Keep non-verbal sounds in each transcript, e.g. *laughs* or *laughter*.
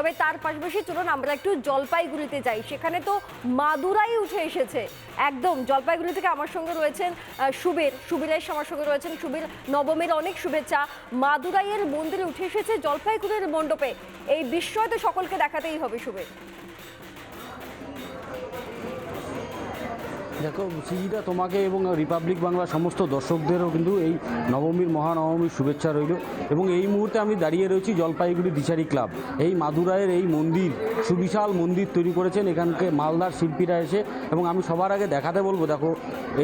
তবে তার পাশাপাশি চলুন আমরা একটু জলপাইগুড়িতে যাই। সেখানে তো মাদুরাই উঠে এসেছে। একদম, জলপাইগুড়ি থেকে আমার সঙ্গে রয়েছেন সুবীর। সুবীরেশ আমার সঙ্গে রয়েছেন। সুবীর, নবমের অনেক শুভেচ্ছা। মাদুরাইয়ের মন্দিরে উঠে এসেছে জলপাইগুড়ির মণ্ডপে। এই বিস্ময় তো সকলকে দেখাতেই হবে, সুবীর। দেখো সিজিটা তোমাকে এবং রিপাবলিক বাংলা সমস্ত দর্শকদেরও কিন্তু এই নবমীর, মহানবমীর শুভেচ্ছা রইল। এবং এই মুহূর্তে আমি দাঁড়িয়ে রয়েছি জলপাইগুড়ি দিশারি ক্লাব। এই মাদুরায়ের এই মন্দির, সুবিশাল মন্দির তৈরি করেছেন এখানকে মালদার শিল্পীরা এসে। এবং আমি সবার আগে দেখাতে বলব, দেখো,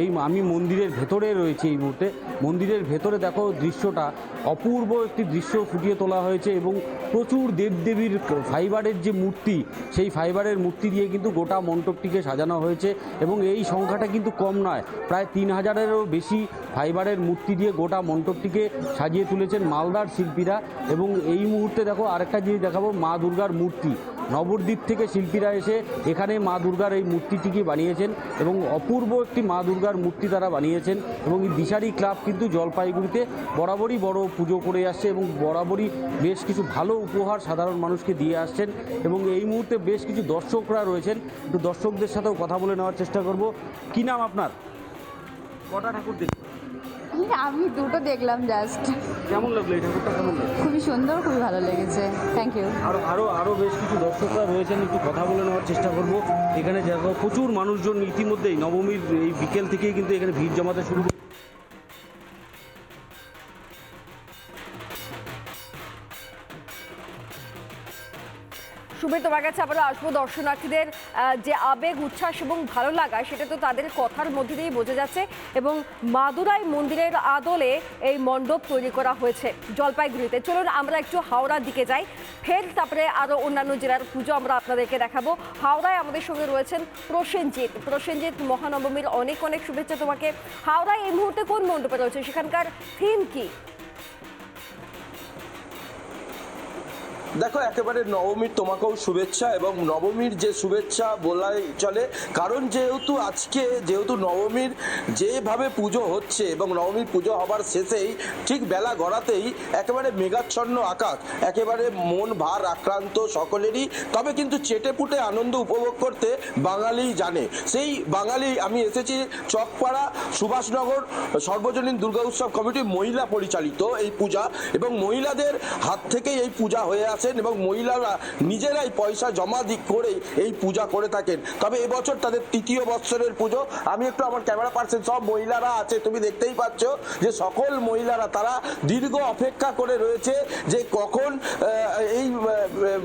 এই আমি মন্দিরের ভেতরে রয়েছি এই মুহূর্তে। মন্দিরের ভেতরে দেখো দৃশ্যটা, অপূর্ব একটি দৃশ্য ফুটিয়ে তোলা হয়েছে এবং প্রচুর দেবদেবীর ফাইবারের যে মূর্তি, সেই ফাইবারের মূর্তি দিয়ে কিন্তু গোটা মণ্ডপটিকে সাজানো হয়েছে। এবং এই সংখ্যাটা কিন্তু কম নয়। প্রায় তিন হাজারেরও বেশি ফাইবারের মূর্তি দিয়ে গোটা মণ্ডপটিকে সাজিয়ে তুলেছেন মালদার শিল্পীরা। এবং এই মুহূর্তে দেখো আরেকটা জিনিস দেখাবো, মা দুর্গার মূর্তি। নবদ্বীপ থেকে শিল্পীরা এসে এখানে মা দুর্গার এই মূর্তিটিকে বানিয়েছেন এবং অপূর্ব একটি মা দুর্গার মূর্তি তারা বানিয়েছেন এবং এই দিশারি ক্লাব কিন্তু জলপাইগুড়িতে বরাবরই বড় পুজো করে আসছে এবং বরাবরই বেশ কিছু ভালো উপহার সাধারণ মানুষকে দিয়ে আসছেন এবং এই মুহূর্তে বেশ কিছু দর্শকরা রয়েছেন। একটু দর্শকদের সাথেও কথা বলে নেওয়ার চেষ্টা করব। কি নাম আপনার? কটা ঠাকুর দেখি *laughs* আমি দুটো দেখলাম জাস্ট কেমন লাগল এই ঠাকুরটা? কেমন লাগল? খুবই সুন্দর খুবই ভালো লেগেছে। থ্যাংক ইউ আরও আরও আরও বেশ কিছু দর্শকরা রয়েছেন একটু কথা বলে নেওয়ার চেষ্টা করব। এখানে যারা প্রচুর মানুষজন ইতিমধ্যেই নবমীর এই বিকেল থেকেই কিন্তু এখানে ভিড় জমাতে শুরু সুবীর তোমার কাছে আবারও আসব দর্শনার্থীদের যে আবেগ, উচ্ছ্বাস এবং ভালো লাগা, সেটা তো তাদের কথার মধ্যে দিয়েই বোঝা যাচ্ছে। এবং মাদুরাই মন্দিরের আদলে এই মণ্ডপ তৈরি করা হয়েছে জলপাইগুড়িতে। চলুন আমরা একটু হাওড়ার দিকে যাই। ফের তারপরে আরও অন্যান্য জেলার পুজো আমরা আপনাদেরকে দেখাবো। হাওড়ায় আমাদের সঙ্গে রয়েছেন প্রসেনজিৎ। প্রসেনজিৎ মহানবমীর অনেক অনেক শুভেচ্ছা তোমাকে। হাওড়ায় এই মুহূর্তে কোন মণ্ডপে রয়েছে? সেখানকার থিম কি? দেখো, একেবারে নবমীর তোমাকেও শুভেচ্ছা এবং নবমীর যে শুভেচ্ছা বলাই চলে, কারণ যেহেতু আজকে, যেহেতু নবমীর যেভাবে পুজো হচ্ছে এবং নবমীর পুজো হবার শেষেই, ঠিক বেলা গড়াতেই একেবারে মেঘাচ্ছন্ন আকাশ, একেবারে মন ভার আক্রান্ত সকলেরই, তবে কিন্তু চেটে পুটে আনন্দ উপভোগ করতে বাঙালি জানে। সেই বাঙালি, আমি এসেছি চকপাড়া সুভাষনগর সর্বজনীন দুর্গা উৎসব কমিটি মহিলা পরিচালিত এই পূজা এবং মহিলাদের হাত থেকেই এই পূজা হয়ে আছেন এবং মহিলারা নিজেরাই পয়সা জমা দিক করে এই পূজা করে থাকেন। তবে এবছর তাদের তৃতীয় বৎসরের পুজো। আমি একটু আমার ক্যামেরা পার্সন সব মহিলারা আছে তুমি দেখতেই পাচ্ছ যে সকল মহিলারা তারা দীর্ঘ অপেক্ষা করে রয়েছে যে কখন এই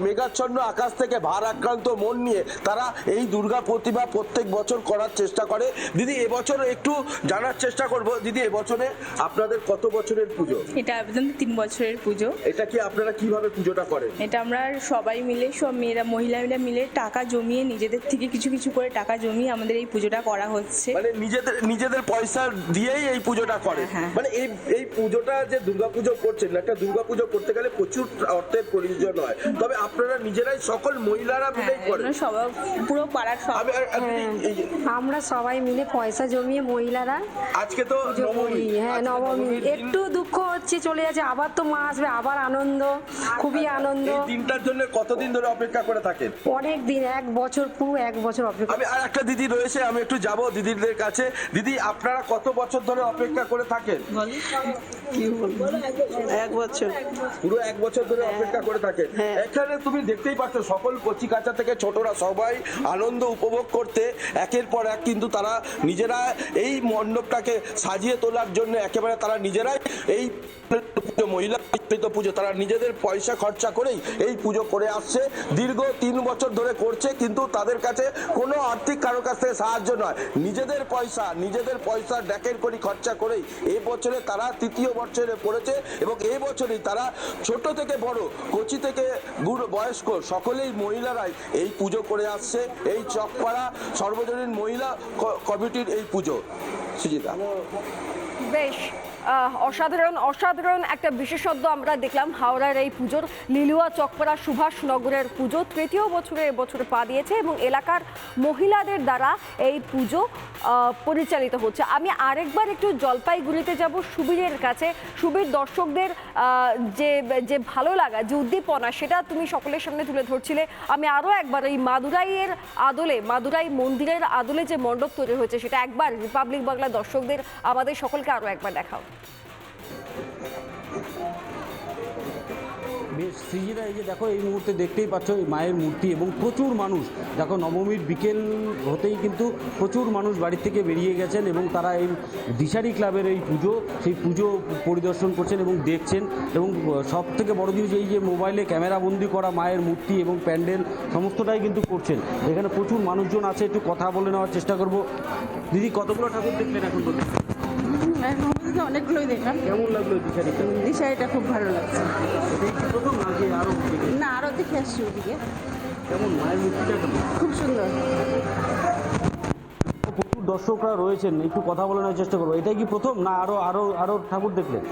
মেঘাচ্ছন্ন আকাশ থেকে ভার আক্রান্ত মন নিয়ে তারা এই দুর্গা প্রতিমা প্রত্যেক বছর করার চেষ্টা করে। দিদি এবছর একটু জানার চেষ্টা করব। দিদি এবছরে আপনাদের কত বছরের পুজো? এটা আবেদন তিন বছরের পুজো। এটা কি আপনারা কীভাবে পুজোটা করেন? এটা আমরা সবাই মিলে সব মেয়েরা মহিলারা মিলে টাকা জমিয়ে নিজেদের থেকে কিছু কিছু করে টাকা জমিয়ে আমাদের এই পুজোটা করা হচ্ছে। মানে নিজেদের নিজেদের পয়সা দিয়েই এই পুজোটা করে। হ্যাঁ। মানে এই এই পুজোটা যে দুর্গাপুজো করছেন একটা দুর্গাপুজো করতে গেলে প্রচুর অর্থের প্রয়োজন হয়। তবে আপনারা নিজেরাই সকল মহিলারা হ্যাঁ মিলেই করেন আমরা সবাই পুরো পাড়ার সব আমরা সবাই মিলে পয়সা জমিয়ে মহিলারা আজকে তো নবমী। হ্যাঁ নবমী। একটু দুঃখ হচ্ছে চলে যাচ্ছে আবার তো মা আসবে আবার আনন্দ। খুবই আনন্দ। এই দিনটার জন্য কতদিন ধরে অপেক্ষা করে থাকেন? অনেক দিন এক বছর পুরো এক বছর অপেক্ষা। আমি আর একটা দিদি রয়েছে আমি একটু যাব দিদিদের কাছে। দিদি আপনারা কত বছর ধরে অপেক্ষা করে থাকেন? এক বছর। পুরো এক বছর ধরে অপেক্ষা করে থাকেন। এখানে তুমি দেখতেই পাচ্ছ সকল কচি কাঁচা থেকে ছোটরা সবাই আনন্দ উপভোগ করতে একের পর এক কিন্তু তারা নিজেরা এই মণ্ডপটাকে সাজিয়ে তোলার জন্য একেবারে তারা নিজেরাই এই পুজো মহিলা পুজো তারা নিজেদের পয়সা খরচা করেই এই পুজো করে আসছে। দীর্ঘ তিন বছর ধরে করছে, কিন্তু তাদের কাছে কোনো আর্থিক কারোর কাছ থেকে সাহায্য নয়। নিজেদের পয়সা নিজেদের পয়সা ড্যাকের করি খরচা করেই এই বছরে তারা তৃতীয় বছরে পড়েছে এবং এই বছরই তারা ছোট থেকে বড়, কচি থেকে বয়স্ক সকলেই মহিলারাই এই পুজো করে আসছে। এই চকপাড়া সর্বজনীন মহিলা কমিটির এই পুজো। সুজিতা। বেশ। অসাধারণ অসাধারণ একটা বিশেষত্ব আমরা দেখলাম হাওড়ার এই পুজোর লিলুয়া চকপাড়া সুভাষনগরের পুজো তৃতীয় বছরে এবছরে পা দিয়েছে এবং এলাকার মহিলাদের দ্বারা এই পুজো পরিচালিত হচ্ছে। আমি আরেকবার একটু জলপাইগুড়িতে যাব সুবীরের কাছে। সুবীর, দর্শকদের যে যে ভালো লাগা, যে উদ্দীপনা, সেটা তুমি সকলের সামনে তুলে ধরছিলে। আমি আরও একবার এই মাদুরাইয়ের আদলে, মাদুরাই মন্দিরের আদলে যে মণ্ডপ তৈরি হয়েছে, সেটা একবার রিপাবলিক বাংলা দর্শকদের, আমাদের সকলকে আরও একবার দেখাও। বেশ সৃজিরা এই যে দেখো, এই মুহূর্তে দেখতেই পাচ্ছ, এই মায়ের মূর্তি এবং প্রচুর মানুষ। দেখো, নবমীর বিকেল হতেই কিন্তু প্রচুর মানুষ বাড়ি থেকে বেরিয়ে গেছেন এবং তারা এই দিশারি ক্লাবের এই পুজো, সেই পুজো পরিদর্শন করছেন এবং দেখছেন এবং সব থেকে বড় জিনিস এই যে মোবাইলে ক্যামেরা বন্দি করা, মায়ের মূর্তি এবং প্যান্ডেল, সমস্তটাই কিন্তু করছেন। এখানে প্রচুর মানুষজন আছে, একটু কথা বলে নেওয়ার চেষ্টা করব। দিদি, কতগুলো ঠাকুর দেখলেন এখন পর্যন্ত? অনেকগুলোই দেখলাম। কেমন লাগল এই দিশারি ক্লাব দিশারিটা খুব ভালো লাগছে। আরও না আরও দেখে আসছি ওদিকে। কেমন মায়ের মূর্তিটা খুব সুন্দর। প্রচুর দর্শকরা রয়েছেন একটু কথা বলে নেওয়ার চেষ্টা করব। এটাই কি প্রথম না আরও আরও আরও ঠাকুর দেখলেন?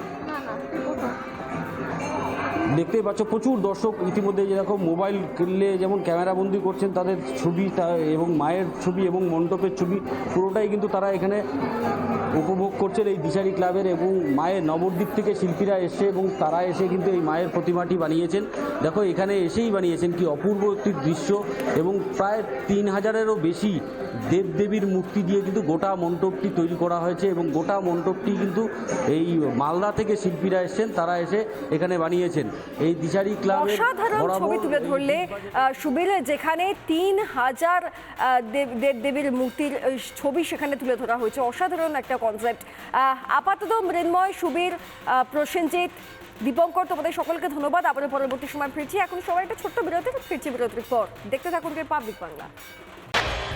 দেখতেই পাচ্ছ প্রচুর দর্শক ইতিমধ্যে যেরকম মোবাইল কিনলে যেমন ক্যামেরাবন্দি করছেন তাদের ছবি এবং মায়ের ছবি এবং মণ্ডপের ছবি পুরোটাই কিন্তু তারা এখানে উপভোগ করছেন এই দিশারি ক্লাবের এবং মায়ের নবদ্বীপ থেকে শিল্পীরা এসে এবং তারা এসে কিন্তু এই মায়ের প্রতিমাটি বানিয়েছেন। দেখো, এখানে এসেই বানিয়েছেন কি অপূর্ব একটি দৃশ্য এবং প্রায় তিন হাজারেরও বেশি দেবদেবীর মূর্তি দিয়ে কিন্তু গোটা মণ্ডপটি তৈরি করা হয়েছে এবং গোটা মণ্ডপটি কিন্তু এই মালদা থেকে শিল্পীরা এসেছেন তারা এসে এখানে বানিয়েছেন। এই দিশারি ক্লাবের অসাধারণ ছবি তুলে ধরলে আহ, যেখানে তিন হাজার আহ, দেব দেব দেবীর মূর্তির ছবি সেখানে তুলে ধরা হয়েছে। অসাধারণ একটা কনসেপ্ট আপাতত মৃন্ময় সুবীর প্রসেনজিৎ দীপঙ্কর তোমাদের সকলকে ধন্যবাদ। আবার পরবর্তী সময় ফিরছি। এখন সবাই একটা ছোট্ট বিরতি ফিরছি বিরতির পর। দেখতে থাকুন পাবলিক বাংলা।